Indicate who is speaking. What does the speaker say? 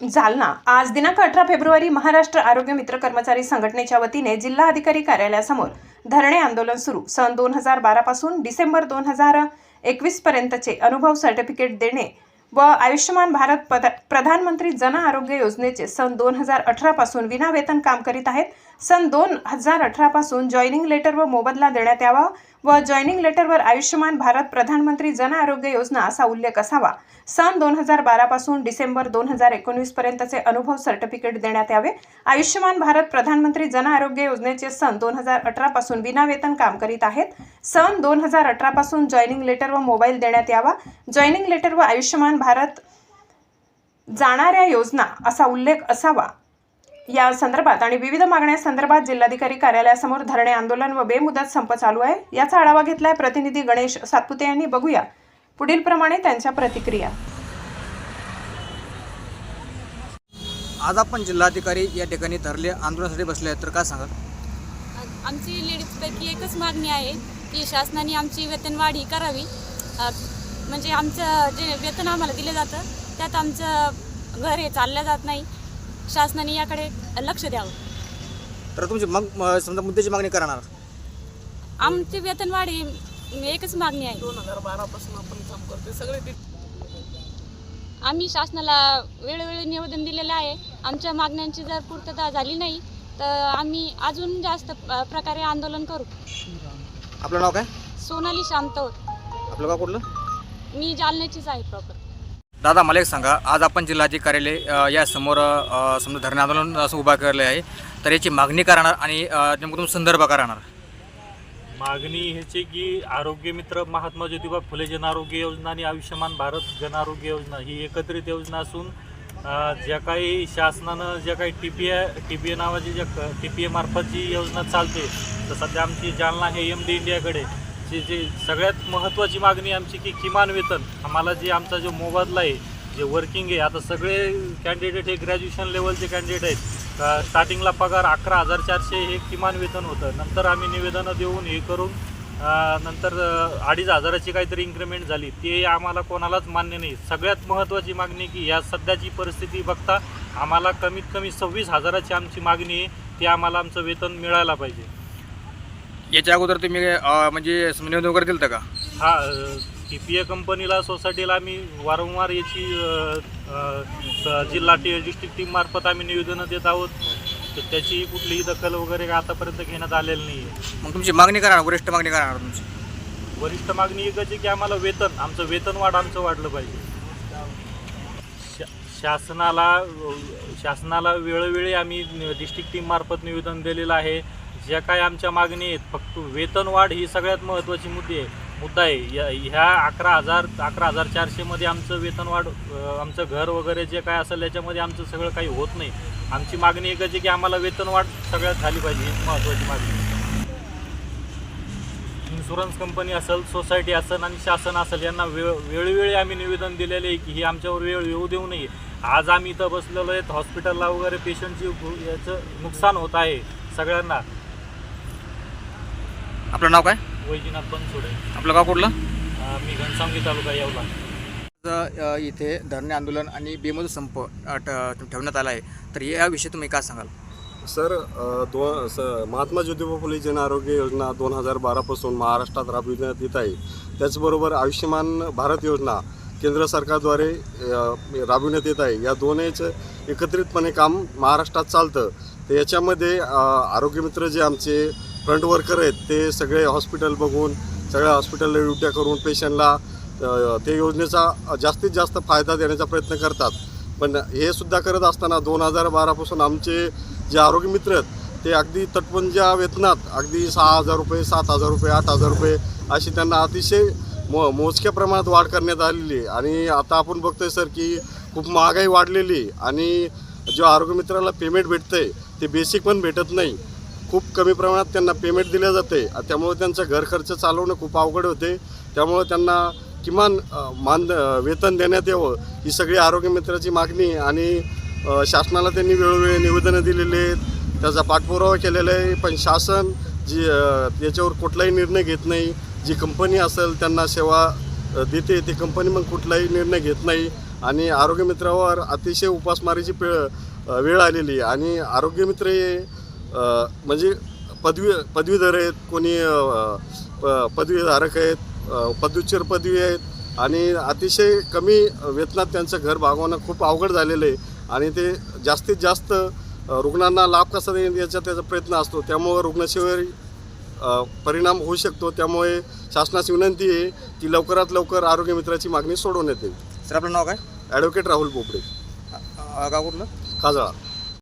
Speaker 1: जालना आज दिनांक अठरा फेब्रुवारी महाराष्ट्र आरोग्य मित्र कर्मचारी संघटनेच्या वतीने जिल्हा अधिकारी कार्यालयासमोर धरणे आंदोलन सुरू. सन दोन हजार बारापासून डिसेंबर दोन हजार एकवीसपर्यंतचे अनुभव सर्टिफिकेट देणे व आयुष्यमान भारत पद प्रधानमंत्री जन आरोग्य योजनेचे सन दोन हजार अठरापासून विनावेतन काम करीत आहेत. सन दोन हजार अठरापासून जॉईनिंग लेटर व मोबदला देण्यात यावा व जॉईनिंग लेटरवर आयुष्यमान भारत प्रधानमंत्री जन आरोग्य योजना असा उल्लेख असावा. सन दोन हजार बारापासून डिसेंबर दोन हजार एकोणीसपर्यंतचे अनुभव सर्टिफिकेट देण्यात यावे. आयुष्यमान भारत प्रधानमंत्री जन आरोग्य योजनेचे सन दोन हजार अठरापासून विनावेतन काम करीत आहेत. सन दोन हजार अठरा पासून जॉईनिंग लेटर व मोबाईल देण्यात यावा. जॉईनिंग लेटर व आयुष्यमान भारत जाणाऱ्या योजना असा उल्लेख असावा. या संदर्भात आणि विविध मागण्या जिल्हाधिकारी कार्यालयासमोर धरणे आंदोलन व बेमुदत संप चालू आहे. याचा आढावा घेतलाय प्रतिनिधी गणेश सातपुते यांनी. बघूया. पुढील प्रमाणे त्यांच्या प्रतिक्रिया.
Speaker 2: आज आपण जिल्हाधिकारी या ठिकाणी धरले. आंदोलनासाठी बसले आहेत तर काय सांगाल?
Speaker 3: आमची लेडीजपैकी एकच मागणी आहे. की शासनाने आमची वेतनवाढ ही करावी म्हणजे आमचं जे वेतन आम्हाला दिलं जातं त्यात आमचं घर हे चाललं जात नाही. शासनाने याकडे लक्ष द्यावं.
Speaker 2: तर तुमची मग समजा मुद्द्याची मागणी करणार.
Speaker 3: आमची वेतनवाढ ही एकच मागणी आहे. आम्ही शासनाला वेळोवेळी निवेदन दिलेलं आहे. आमच्या मागण्यांची जर पूर्तता झाली नाही तर आम्ही अजून जास्त प्रकारे आंदोलन करू.
Speaker 2: आपलं नाव काय?
Speaker 3: सोनाली शांतवत
Speaker 2: आपलं गाव कुठलं?
Speaker 3: मी जालन्याचीच आहे प्रॉपर
Speaker 2: दादा मला एक सांगा. आज आपण जिल्हाधिकारी कार्यालय या समोर समजा धरणे आंदोलन असं उभा केलं आहे. तर याची मागणी करणार आणि अ, नेमकं तुम्ही संदर्भ करणार.
Speaker 4: मागणी ह्याची की आरोग्य मित्र महात्मा ज्योतिबा फुले जन आरोग्य योजना आणि आयुष्यमान भारत जन आरोग्य योजना ही एकत्रित योजना असून ज्या काही शासनानं ज्या काही T P A T P A नावाची ज्या टी पी एमार्फत जी योजना चालते तर सध्या आमची जालना हे एम डी इंडियाकडे जी जी सगळ्यात महत्त्वाची मागणी आमची की किमान वेतन आम्हाला जे आमचा जो मोबदला आहे जे वर्किंग आहे आता सगळे कॅन्डिडेट हे ग्रॅज्युएशन लेवलचे कॅन्डिडेट आहेत. स्टार्टिंगला पगार अकरा हजार चारशे हे किमान वेतन होतं. नंतर आम्ही निवेदनं देऊन हे करून नंतर अडीच हजाराची काहीतरी इन्क्रिमेंट झाली. ते आम्हाला कोणालाच मान्य नाही. सगळ्यात महत्त्वाची मागणी की या सध्याची परिस्थिती बघता आम्हाला कमीत कमी सव्वीस हजाराची आमची मागणी आहे. ती आम्हाला आमचं वेतन मिळायला पाहिजे.
Speaker 2: याच्या अगोदर तुम्ही म्हणजे निवेदन वगैरे दिलं का?
Speaker 4: हा टी पी ए कंपनीला सोसायटीला आम्ही वारंवार याची जिल्हा टी डिस्ट्रिक्ट टीममार्फत आम्ही निवेदनं देत आहोत. तर त्याची कुठलीही दखल वगैरे आतापर्यंत घेण्यात आलेली नाही आहे
Speaker 2: मग तुमची मागणी करणार वरिष्ठ मागणी करणार तुमची.
Speaker 4: वरिष्ठ मागणी एकच आहे की आम्हाला वेतन आमचं वेतन वाढ आमचं वाढलं पाहिजे. शा- शासनाला शासनाला वेळोवेळी आम्ही डिस्ट्रिक्ट टीममार्फत निवेदन दिलेलं आहे. ज्या काय आमच्या मागणी आहेत फक्त वेतन वाढ ही सगळ्यात महत्त्वाची मुद्दे आहे. मुद्दा आहे या ह्या अकरा हजार अकरा हजार चारशेमध्ये आमचं वेतन वाढ अं, आमचं घर वगैरे जे काय असेल याच्यामध्ये आमचं सगळं काही होत नाही. आमची मागणी एकच आहे की आम्हाला वेतन वाढ सगळ्यात झाली पाहिजे हीच महत्त्वाची मागणी इन्शुरन्स कंपनी असेल सोसायटी असेल आणि शासन असेल यांना वेळ वेळोवेळी आम्ही निवेदन दिलेले आहे की ही आमच्यावर वेळ येऊ देऊ नये. आज आम्ही इथं बसलेलो आहेत हॉस्पिटलला वगैरे पेशंटची याचं नुकसान होत आहे सगळ्यांना.
Speaker 2: आपलं नाव काय?
Speaker 4: वैजनाथ बनसोडे.
Speaker 2: आपलं गाव कुठलं?
Speaker 4: मी घनसावंगी तालुका येवला.
Speaker 2: इथे धरणे आंदोलन आणि बेमुदत संप ठेवण्यात आला आहे. तर याविषयी तुम्ही काय सांगाल?
Speaker 5: सर दो स महात्मा ज्योतिबा फुले जन आरोग्य योजना दोन हजार बारापासून महाराष्ट्रात राबविण्यात येत आहे. त्याचबरोबर आयुष्यमान भारत योजना केंद्र सरकारद्वारे राबविण्यात येत आहे. या दोन्हीचं एकत्रितपणे काम महाराष्ट्रात चालतं. तर याच्यामध्ये आरोग्यमित्र जे आमचे फ्रंट वर्कर आहेत ते सगळे हॉस्पिटल बघून सगळ्या हॉस्पिटलला ड्युट्या करून पेशंटला ते योजनेचा जास्तीत जास्त फायदा देण्याचा प्रयत्न करतात. पण हे सुद्धा करत असताना दोन हजार बारापासून आमचे जे आरोग्य मित्र आहेत ते अगदी तटबंदच्या वेतनात अगदी सहा हजार रुपये सात हजार रुपये आठ हजार रुपये अशी त्यांना अतिशय मो मोजक्या प्रमाणात वाढ करण्यात आलेली आहे. आणि आता आपण बघतोय सर की खूप महागाई वाढलेली आहे आणि जो आरोग्य मित्राला पेमेंट भेटतंय ते बेसिक पण भेटत नाही. खूप कमी प्रमाणात त्यांना पेमेंट दिलं जाते. त्यामुळे त्यांचं घर खर्च चालवणं खूप अवघड होते. त्यामुळे त्यांना किमान मान वेतन देण्यात यावं ही सगळी आरोग्य मित्राची मागणी आणि शासनाला त्यांनी वेळोवेळी निवेदनं दिलेली आहेत. त्याचा पाठपुरावा केलेला आहे. पण शासन जी याच्यावर कुठलाही निर्णय घेत नाही. जी कंपनी असेल त्यांना सेवा देते ती कंपनी मग कुठलाही निर्णय घेत नाही. आणि आरोग्य मित्रावर अतिशय उपासमारीची पे वेळ आलेली आहे. आणि आरोग्यमित्र हे म्हणजे पदवी पदवीधर आहेत. कोणी प- पदवीधारक आहेत. अ, पदव्युत्तर पदवी आहेत आणि अतिशय कमी वेतनात त्यांचं घर भागवणं खूप अवघड झालेलं आहे. आणि ते जास्तीत जास्त रुग्णांना लाभ कसा देईल याचा त्याचा प्रयत्न असतो. त्यामुळं रुग्णसेवेवर परिणाम होऊ शकतो. त्यामुळे शासनाची विनंती आहे की लवकरात लवकर आरोग्यमित्राची मागणी सोडवण्यात येईल.
Speaker 2: सर आपलं नाव काय?
Speaker 5: ॲडव्होकेट राहुल
Speaker 2: अ, गाव कुठलं?
Speaker 5: काजळा